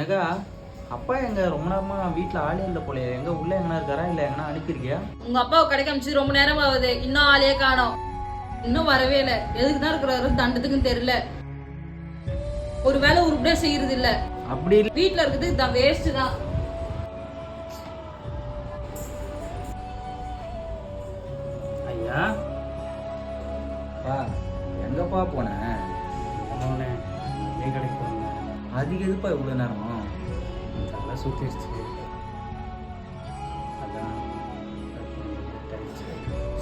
ஏக்கா அப்பா எங்க ரொம்ப நேரமா வீட்டில் ஆளே இல்லை போல எங்க உள்ள எங்கனா இருக்காரா? இல்லை எங்கனா அனுப்பியிருக்கியா? உங்க அப்பாவை கடைக்கு அமைச்சு ரொம்ப நேரம் ஆகுது. இன்னும் ஆளையே காணோம். இன்னும் வரவே இல்லை. எதுக்கு தான் இருக்கிறாரு? தண்டத்துக்கும் தெரியல. ஒரு வேலை உருப்படியா செய்யறது இல்ல. அப்படி இல்லை. வீட்ல இருக்கிறது தான் வேஸ்ட் தான். ஐயா. பா எங்கப்பா போனேன் போனேன் கடைக்கு வந்தேன் அதுக்கு எதுப்பா இவ்வளோ நேரம்? தலை சுற்றிடுச்சு அதான்.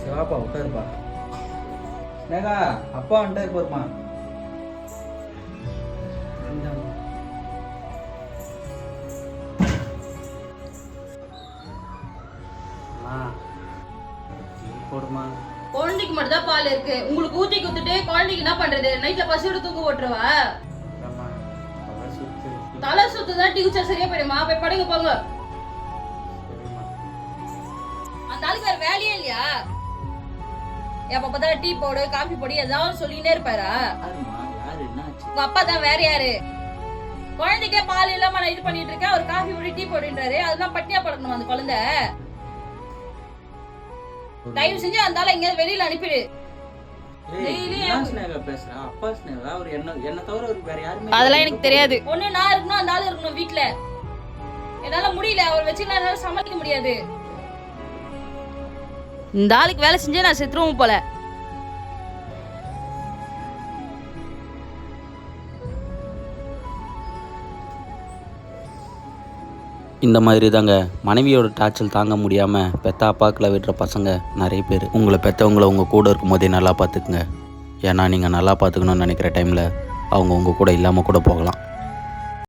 சிவாப்பா உட்காருப்பா. ஸ்னேகா அப்பா வந்துட்டே இருப்பாருமா. போடுமா? குழந்தைக்கு மட்டும் தான் பால் இருக்கு. உங்களுக்கு ஊத்தி குத்துட்டு குழந்தைக்கு என்ன பண்றது? நைட்ல பசியோட தூங்க போட்டுருவா தலை சுத்து தான் டியூச்சர் சரியா போயிடுமா? போய் படுங்க போங்க. அந்த ஆளுக்கு வேற வேலையே இல்லையா? எப்ப பார்த்தா டீ போடு காஃபி போடு ஏதாவது சொல்லினே இருப்பாரா? உங்க அப்பா தான் வேற யாரு? குழந்தைக்கே பால் இல்லாம நான் இது பண்ணிட்டு இருக்கேன் ஒரு காஃபி போட்டு டீ போடுன்றாரு. அதெல்லாம் பட்டினியா படக்கணும் அந்த குழந்தை? தயவு செஞ்சு அந்த ஆளை எங்கேயாவது வெளியில அனுப்பிடு. அதெல்லாம் எனக்கு தெரியாது. ஒண்ணு நான் இருக்கணும் அந்த ஆளு இருக்கணும் வீட்ல. என்னால முடியல. அவர் வச்சு என்னால சமாளிக்க முடியாது. இந்த ஆளுக்கு வேலை செஞ்சே நான் செத்துருவோம் போல. இந்த மாதிரி தாங்க மனைவியோட டார்ச்சல் தாங்க முடியாமல் பெத்த அப்பாக்களை விடுற பசங்க நிறைய பேர். உங்களை பெற்றவங்கள உங்கள் கூட இருக்கும்போதே நல்லா பார்த்துக்குங்க ஏன்னா நீங்கள் நல்லா பார்த்துக்கணும்னு நினைக்கிற டைமில் அவங்க உங்கள் கூட இல்லாமல் கூட போகலாம்.